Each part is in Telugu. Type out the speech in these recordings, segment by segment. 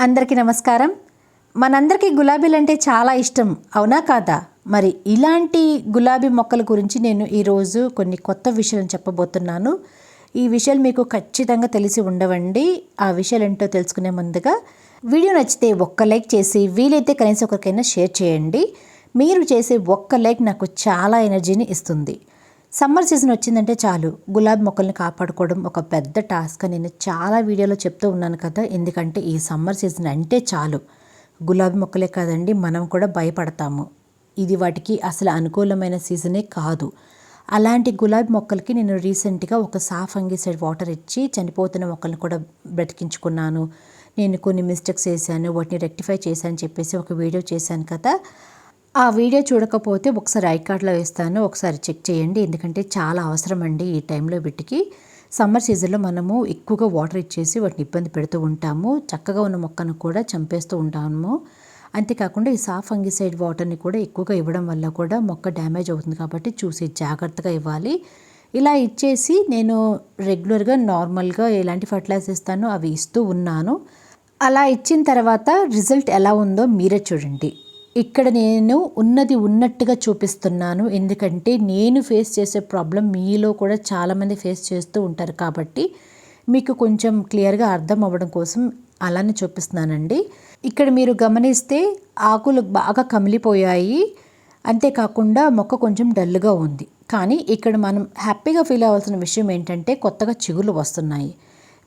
అందరికీ నమస్కారం. మనందరికీ గులాబీలు అంటే చాలా ఇష్టం అవునా కాదా? మరి ఇలాంటి గులాబీ మొక్కల గురించి నేను ఈరోజు కొన్ని కొత్త విషయాలు చెప్పబోతున్నాను. ఈ విషయాలు మీకు ఖచ్చితంగా తెలిసి ఉండవండి. ఆ విషయాలు ఏంటో తెలుసుకునే ముందుగా వీడియో నచ్చితే ఒక్క లైక్ చేసి వీలైతే కనీసం ఒకరికైనా షేర్ చేయండి. మీరు చేసే ఒక్క లైక్ నాకు చాలా ఎనర్జీని ఇస్తుంది. సమ్మర్ సీజన్ వచ్చిందంటే చాలు. గులాబీ మొక్కల్ని కాపాడుకోవడం ఒక పెద్ద టాస్క్ అని నేను చాలా వీడియోలో చెప్తూ ఉన్నాను కదా. ఎందుకంటే ఈ సమ్మర్ సీజన్ అంటే చాలు. గులాబీ మొక్కలే కాదండి మనం కూడా భయపడతాము. ఇది వాటికి అసలు అనుకూలమైన సీజనే కాదు. అలాంటి గులాబీ మొక్కలకి నేను రీసెంట్గా ఒక సాఫ్ అంగిసైడ్ వాటర్ ఇచ్చి చనిపోతున్న మొక్కల్ని కూడా బ్రతికించుకున్నాను. నేను కొన్ని మిస్టేక్స్ చేశాను వాటిని రెక్టిఫై చేశాను చెప్పేసి ఒక వీడియో చేశాను కదా. ఆ వీడియో చూడకపోతే ఒకసారి ఐ కార్డ్లో వేస్తాను ఒకసారి చెక్ చేయండి. ఎందుకంటే చాలా అవసరం అండి ఈ టైంలో వీటికి. సమ్మర్ సీజన్లో మనము ఎక్కువగా వాటర్ ఇచ్చేసి వాటిని ఇబ్బంది పెడుతూ ఉంటాము. చక్కగా ఉన్న మొక్కను కూడా చంపేస్తూ ఉంటాము. అంతేకాకుండా ఈ సాఫ్ అంగిసైడ్ వాటర్ని కూడా ఎక్కువగా ఇవ్వడం వల్ల కూడా మొక్క డ్యామేజ్ అవుతుంది కాబట్టి చూసి జాగ్రత్తగా ఇవ్వాలి. ఇలా ఇచ్చేసి నేను రెగ్యులర్గా నార్మల్గా ఎలాంటి ఫర్టిలైజర్స్ ఇస్తానో అవి ఇస్తూ ఉన్నాను. అలా ఇచ్చిన తర్వాత రిజల్ట్ ఎలా ఉందో మీరే చూడండి. ఇక్కడ నేను ఉన్నది ఉన్నట్టుగా చూపిస్తున్నాను. ఎందుకంటే నేను ఫేస్ చేసే ప్రాబ్లం మీలో కూడా చాలామంది ఫేస్ చేస్తూ ఉంటారు కాబట్టి మీకు కొంచెం క్లియర్గా అర్థం అవ్వడం కోసం అలానే చూపిస్తున్నానండి. ఇక్కడ మీరు గమనిస్తే ఆకులు బాగా కమిలిపోయాయి. అంతేకాకుండా మొక్క కొంచెం డల్గా ఉంది. కానీ ఇక్కడ మనం హ్యాపీగా ఫీల్ అవ్వాల్సిన విషయం ఏంటంటే కొత్తగా చిగుళ్ళు వస్తున్నాయి.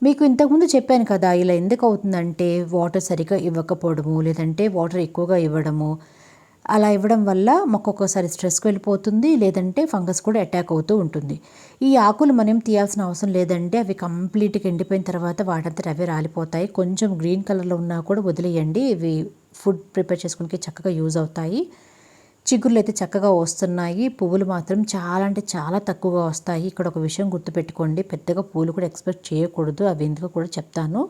మీకు ఇంతకుముందు చెప్పాను కదా ఇలా ఎందుకు అవుతుందంటే వాటర్ సరిగా ఇవ్వకపోవడము లేదంటే వాటర్ ఎక్కువగా ఇవ్వడము. అలా ఇవ్వడం వల్ల మొక్క ఒక్కోసారి స్ట్రెస్కి వెళ్ళిపోతుంది లేదంటే ఫంగస్ కూడా అటాక్ అవుతూ ఉంటుంది. ఈ ఆకులు మనం తీయాల్సిన అవసరం లేదంటే అవి కంప్లీట్గా ఎండిపోయిన తర్వాత వాటంతా అవే రాలిపోతాయి. కొంచెం గ్రీన్ కలర్లో ఉన్నా కూడా వదిలేయండి ఇవి ఫుడ్ ప్రిపేర్ చేసుకునే చక్కగా యూజ్ అవుతాయి. చిగుర్లు అయితే చక్కగా వస్తున్నాయి. పువ్వులు మాత్రం చాలా అంటే చాలా తక్కువగా వస్తాయి. ఇక్కడ ఒక విషయం గుర్తుపెట్టుకోండి. పెద్దగా పూలు కూడా ఎక్స్పెక్ట్ చేయకూడదు. అవి ఎందుకు కూడా చెప్తాను.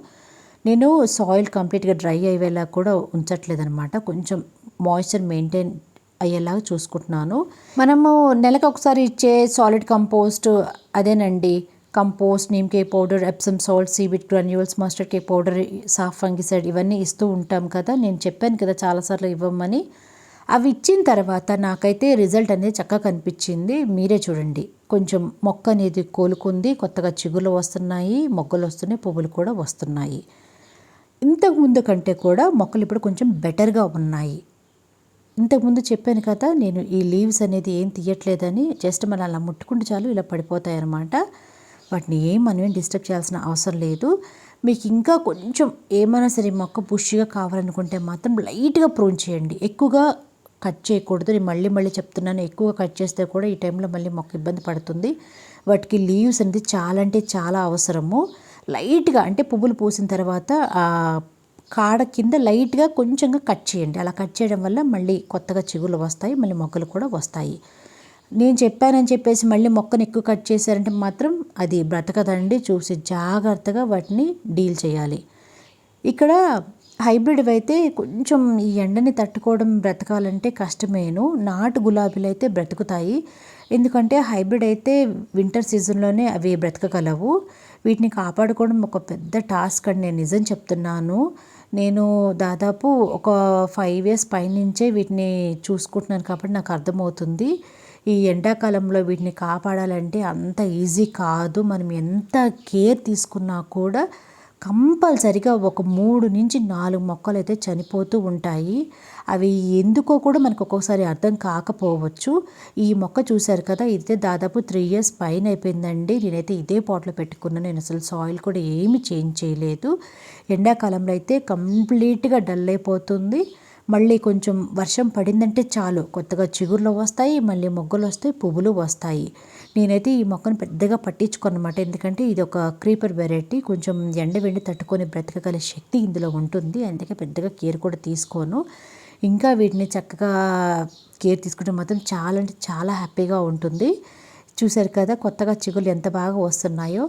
నేను సాయిల్ కంప్లీట్గా డ్రై అయ్యేలా కూడా ఉంచట్లేదు అనమాట కొంచెం మాయిశ్చర్ మెయింటైన్ అయ్యేలాగా చూసుకుంటున్నాను. మనము నెలకు ఒకసారి ఇచ్చే సాలిడ్ కంపోస్ట్ అదేనండి. Compost neem cake powder Epsom salt seaweed granules mustard cake powder Saaf fungicide ఇవన్నీ ఇస్తూ ఉంటాం కదా. నేను చెప్పాను కదా చాలాసార్లు ఇవ్వమని. అవి ఇచ్చిన తర్వాత నాకైతే రిజల్ట్ అనేది చక్కగా కనిపించింది. మీరే చూడండి. కొంచెం మొక్క అనేది కోలుకుంది. కొత్తగా చిగులు వస్తున్నాయి. మొగ్గలు వస్తున్నాయి. పువ్వులు కూడా వస్తున్నాయి. ఇంతకుముందు కంటే కూడా మొక్కలు ఇప్పుడు కొంచెం బెటర్గా ఉన్నాయి. ఇంతకుముందు చెప్పాను కదా నేను ఈ లీవ్స్ అనేది ఏం తీయట్లేదని జస్ట్ మనం అలా ముట్టుకుంటే చాలు ఇలా పడిపోతాయి అన్నమాట. వాటిని ఏం మనం ఏం డిస్టర్బ్ చేయాల్సిన అవసరం లేదు. మీకు ఇంకా కొంచెం ఏమైనా సరే మొక్క బుష్గా కావాలనుకుంటే మాత్రం లైట్గా ప్రూన్ చేయండి. ఎక్కువగా కట్ చేయకూడదు. నేను మళ్ళీ మళ్ళీ చెప్తున్నాను. ఎక్కువ కట్ చేస్తే కూడా ఈ టైంలో మళ్ళీ మొక్క ఇబ్బంది పడుతుంది. వాటికి లీవ్స్ అనేది చాలా అంటే చాలా అవసరము. లైట్గా అంటే పువ్వులు పూసిన తర్వాత కాడ కింద లైట్గా కొంచెంగా కట్ చేయండి. అలా కట్ చేయడం వల్ల మళ్ళీ కొత్తగా చిగుళ్ళు వస్తాయి మళ్ళీ మొక్కలు కూడా వస్తాయి. నేను చెప్పానని చెప్పేసి మళ్ళీ మొక్కను ఎక్కువ కట్ చేశారంటే మాత్రం అది బ్రతకదండి. చూసి జాగ్రత్తగా వాటిని డీల్ చేయాలి. ఇక్కడ హైబ్రిడ్ అయితే కొంచెం ఈ ఎండని తట్టుకోవడం బ్రతకాలంటే కష్టమేను. నాటు గులాబీలు అయితే బ్రతుకుతాయి. ఎందుకంటే హైబ్రిడ్ అయితే వింటర్ సీజన్లోనే అవి బ్రతకగలవు. వీటిని కాపాడుకోవడం ఒక పెద్ద టాస్క్ అని నేను నిజం చెప్తున్నాను. నేను దాదాపు ఒక ఫైవ్ ఇయర్స్ పైనుంచే వీటిని చూసుకుంటున్నాను కాబట్టి నాకు అర్థమవుతుంది. ఈ ఎండాకాలంలో వీటిని కాపాడాలంటే అంత ఈజీ కాదు. మనం ఎంత కేర్ తీసుకున్నా కూడా కంపల్సరిగా ఒక మూడు నుంచి నాలుగు మొక్కలు అయితే చనిపోతూ ఉంటాయి. అవి ఎందుకో కూడా మనకు ఒక్కొక్కసారి అర్థం కాకపోవచ్చు. ఈ మొక్క చూశారు కదా ఇదే దాదాపు త్రీ ఇయర్స్ పైన అయిపోయిందండి. నేనైతే ఇదే పాట్లో పెట్టుకున్నాను. నేను అసలు సాయిల్ కూడా ఏమి చేంజ్ చేయలేదు. ఎండాకాలంలో అయితే కంప్లీట్గా డల్ అయిపోతుంది. మళ్ళీ కొంచెం వర్షం పడిందంటే చాలు. కొత్తగా చిగుర్లు వస్తాయి మళ్ళీ మొగ్గలు వస్తాయి పువ్వులు వస్తాయి. నేనైతే ఈ మొక్కను పెద్దగా పట్టించుకోనమాట ఎందుకంటే ఇది ఒక క్రీపర్ వెరైటీ కొంచెం ఎండ వెండి తట్టుకొని బ్రతకగల శక్తి ఇందులో ఉంటుంది. అందుకే పెద్దగా కేర్ కూడా తీసుకోను. ఇంకా వీటిని చక్కగా కేర్ తీసుకుంటే మాత్రం చాలా అంటే చాలా హ్యాపీగా ఉంటుంది. చూశారు కదా కొత్తగా చిగులు ఎంత బాగా వస్తున్నాయో.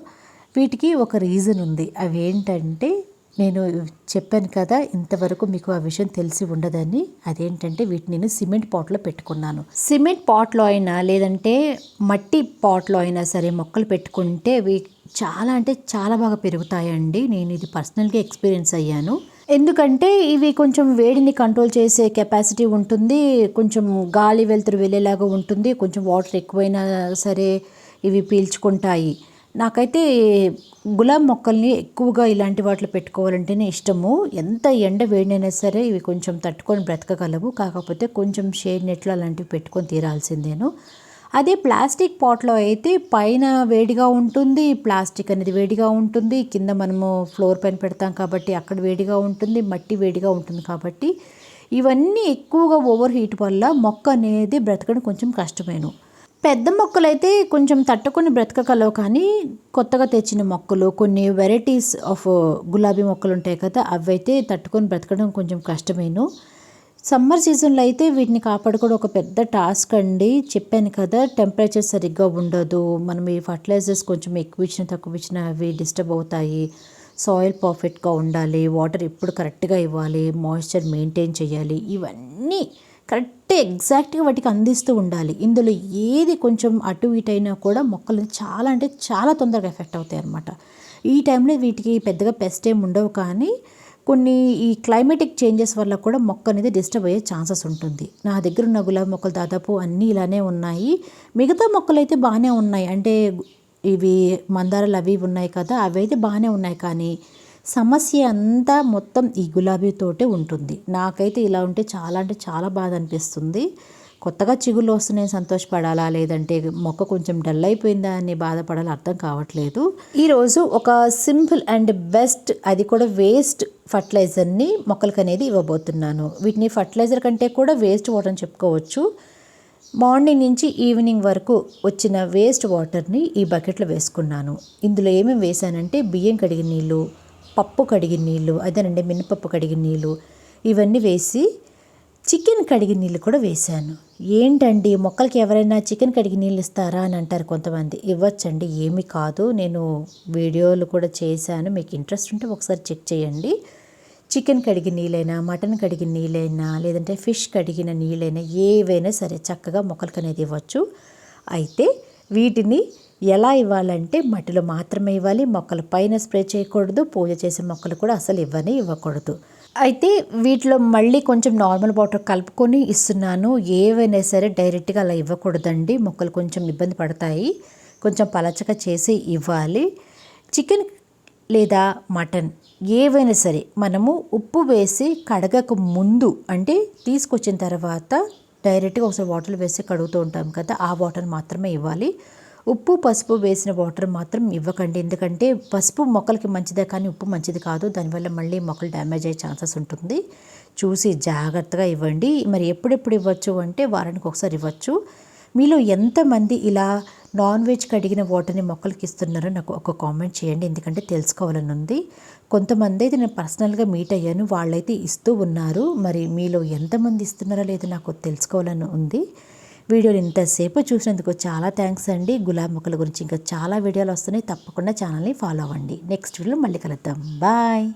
వీటికి ఒక రీజన్ ఉంది. అవి ఏంటంటే నేను చెప్పాను కదా ఇంతవరకు మీకు ఆ విషయం తెలిసి ఉండదని. అదేంటంటే వీటిని నేను సిమెంట్ పాట్లో పెట్టుకున్నాను. సిమెంట్ పాట్లో అయినా లేదంటే మట్టి పాట్లో అయినా సరే మొక్కలు పెట్టుకుంటే అవి చాలా అంటే చాలా బాగా పెరుగుతాయండి. నేను ఇది పర్సనల్గా ఎక్స్పీరియన్స్ అయ్యాను. ఎందుకంటే ఇవి కొంచెం వేడిని కంట్రోల్ చేసే కెపాసిటీ ఉంటుంది. కొంచెం గాలి వెలుతురు వెళ్ళేలాగా ఉంటుంది. కొంచెం వాటర్ ఎక్కువైనా సరే ఇవి పీల్చుకుంటాయి. నాకైతే గులాబ్ మొక్కల్ని ఎక్కువగా ఇలాంటి వాటిలో పెట్టుకోవాలంటేనే ఇష్టము. ఎంత ఎండ వేడినైనా సరే ఇవి కొంచెం తట్టుకొని బ్రతకగలవు. కాకపోతే కొంచెం షేడ్ నెట్లు అలాంటివి పెట్టుకొని తీరాల్సిందేను. అదే ప్లాస్టిక్ పాట్లో అయితే పైన వేడిగా ఉంటుంది ప్లాస్టిక్ అనేది వేడిగా ఉంటుంది. కింద మనము ఫ్లోర్ పైన పెడతాం కాబట్టి అక్కడ వేడిగా ఉంటుంది మట్టి వేడిగా ఉంటుంది కాబట్టి ఇవన్నీ ఎక్కువగా ఓవర్ హీట్ వల్ల మొక్క అనేది బ్రతకడం కొంచెం కష్టమేను. పెద్ద మొక్కలైతే కొంచెం తట్టుకొని బ్రతకగలవు కానీ కొత్తగా తెచ్చిన మొక్కలు కొన్ని వెరైటీస్ ఆఫ్ గులాబీ మొక్కలు ఉంటాయి కదా అవైతే తట్టుకొని బ్రతకడం కొంచెం కష్టమేను. సమ్మర్ సీజన్లో అయితే వీటిని కాపాడుకోవడం ఒక పెద్ద టాస్క్ అండి. చెప్పాను కదా టెంపరేచర్ సరిగ్గా ఉండదు మనం ఈ ఫర్టిలైజర్స్ కొంచెం ఎక్కువ ఇచ్చిన తక్కువ ఇచ్చిన అవి డిస్టర్బ్ అవుతాయి. సాయిల్ పర్ఫెక్ట్గా ఉండాలి వాటర్ ఎప్పుడు కరెక్ట్గా ఇవ్వాలి మాయిశ్చర్ మెయింటైన్ చేయాలి ఇవన్నీ కరెక్ట్ ఎగ్జాక్ట్గా వాటికి అందిస్తూ ఉండాలి. ఇందులో ఏది కొంచెం అటు ఇటైనా కూడా మొక్కలు చాలా అంటే చాలా తొందరగా ఎఫెక్ట్ అవుతాయి అన్నమాట. ఈ టైంలో వీటికి పెద్దగా పెస్ట్ ఏమి ఉండవు కానీ కొన్ని ఈ క్లైమేటిక్ చేంజెస్ వల్ల కూడా మొక్క అనేది డిస్టర్బ్ అయ్యే ఛాన్సెస్ ఉంటుంది. నా దగ్గర ఉన్న గులాబీ మొక్కలు దాదాపు అన్నీ ఇలానే ఉన్నాయి. మిగతా మొక్కలు అయితే బాగానే ఉన్నాయి. అంటే ఇవి మందారాలు అవి ఉన్నాయి కదా అవి అయితే బాగానే ఉన్నాయి కానీ సమస్య అంతా మొత్తం ఈ గులాబీతోటే ఉంటుంది. నాకైతే ఇలా ఉంటే చాలా అంటే చాలా బాధ అనిపిస్తుంది కొత్తగా చిగుళ్ళు వస్తున్నాయి సంతోషపడాలా? లేదంటే మొక్క కొంచెం డల్ అయిపోయిందా అని బాధపడాలి? అర్థం కావట్లేదు. ఈరోజు ఒక సింపుల్ అండ్ బెస్ట్ అది కూడా వేస్ట్ ఫర్టిలైజర్ని మొక్కలకు అనేది ఇవ్వబోతున్నాను. వీటిని ఫర్టిలైజర్ కంటే కూడా వేస్ట్ వాటర్ అని చెప్పుకోవచ్చు. మార్నింగ్ నుంచి ఈవినింగ్ వరకు వచ్చిన వేస్ట్ వాటర్ని ఈ బకెట్లో వేసుకున్నాను. ఇందులో ఏమేమి వేసానంటే బియ్యం కడిగిన నీళ్ళు పప్పు కడిగిన నీళ్ళు అదేనండి మినపప్పు కడిగిన నీళ్ళు ఇవన్నీ వేసి చికెన్ కడిగిన నీళ్ళు కూడా వేశాను. ఏంటండి మొక్కలకి ఎవరైనా చికెన్ కడిగి నీళ్ళు ఇస్తారా అని అంటారు కొంతమంది. ఇవ్వచ్చండి ఏమీ కాదు. నేను వీడియోలు కూడా చేశాను. మీకు ఇంట్రెస్ట్ ఉంటే ఒకసారి చెక్ చేయండి. చికెన్ కడిగిన నీళ్ళైనా మటన్ కడిగిన నీళ్ళైనా లేదంటే ఫిష్ కడిగిన నీళ్ళైనా ఏవైనా సరే చక్కగా మొక్కలకి అనేది ఇవ్వచ్చు. అయితే వీటిని ఎలా ఇవ్వాలంటే మట్టిలో మాత్రమే ఇవ్వాలి మొక్కల పైన స్ప్రే చేయకూడదు పూజ చేసే మొక్కలు కూడా అసలు ఇవ్వనే ఇవ్వకూడదు. అయితే వీటిలో మళ్ళీ కొంచెం నార్మల్ వాటర్ కలుపుకొని ఇస్తున్నాను. ఏవైనా సరే డైరెక్ట్గా అలా ఇవ్వకూడదండి. మొక్కలు కొంచెం ఇబ్బంది పడతాయి. కొంచెం పలచగా చేసి ఇవ్వాలి. చికెన్ లేదా మటన్ ఏవైనా సరే మనము ఉప్పు వేసి కడగక ముందు అంటే తీసుకొచ్చిన తర్వాత డైరెక్ట్గా ఒకసారి వాటర్ వేసి కడుగుతూ ఉంటాం కదా ఆ వాటర్ మాత్రమే ఇవ్వాలి. ఉప్పు పసుపు వేసిన వాటర్ మాత్రం ఇవ్వకండి. ఎందుకంటే పసుపు మొక్కలకి మంచిదే కానీ ఉప్పు మంచిది కాదు. దానివల్ల మళ్ళీ మొక్కలు డ్యామేజ్ అయ్యే ఛాన్సెస్ ఉంటుంది. చూసి జాగ్రత్తగా ఇవ్వండి. మరి ఎప్పుడెప్పుడు ఇవ్వచ్చు అంటే వారానికి ఒకసారి ఇవ్వచ్చు. మీలో ఎంతమంది ఇలా నాన్ వెజ్ కడిగిన వాటర్ని మొక్కలకి ఇస్తున్నారో నాకు ఒక కామెంట్ చేయండి. ఎందుకంటే తెలుసుకోవాలని ఉంది. కొంతమంది అయితే నేను పర్సనల్గా మీట్ అయ్యాను. వాళ్ళైతే ఇస్తూ ఉన్నారు. మరి మీలో ఎంతమంది ఇస్తున్నారో లేదో నాకు తెలుసుకోవాలని ఉంది. వీడియోని ఇంతసేపు చూసినందుకు చాలా థ్యాంక్స్ అండి. గులాబీ మొక్కల గురించి ఇంకా చాలా వీడియోలు వస్తున్నాయి. తప్పకుండా ఛానల్ని ఫాలో అవ్వండి. నెక్స్ట్ వీడియోలో మళ్ళీ కలుద్దాం. బాయ్.